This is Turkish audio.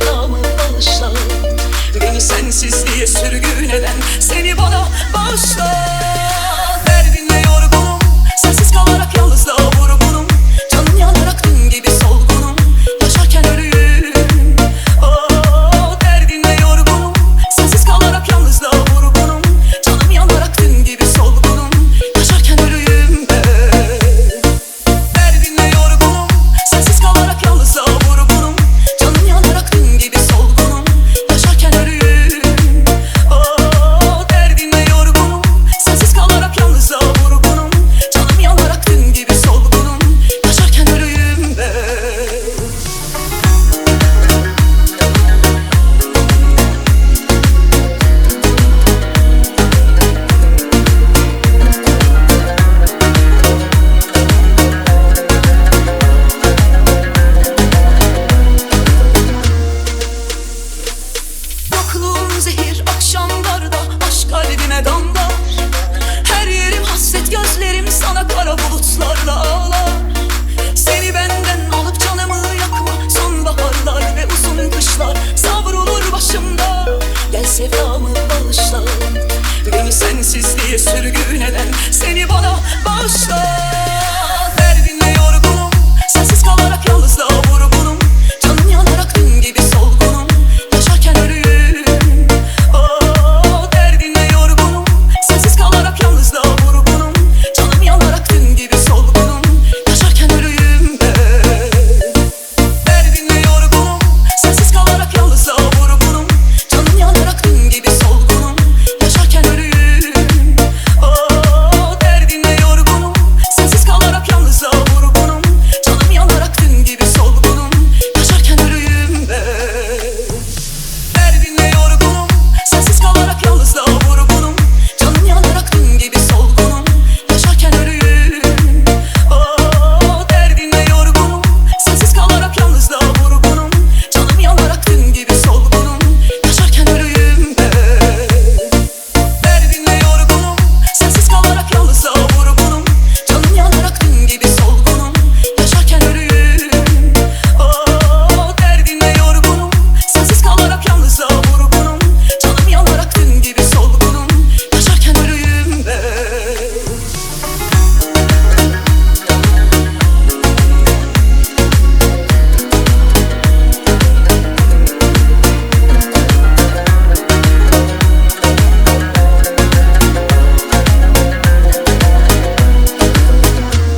sevdamı bağışla Beni sensiz diye sürgün eden seni bana bağışla. bağışla. Beni sensizliğe sürgün eden seni bana bağışla.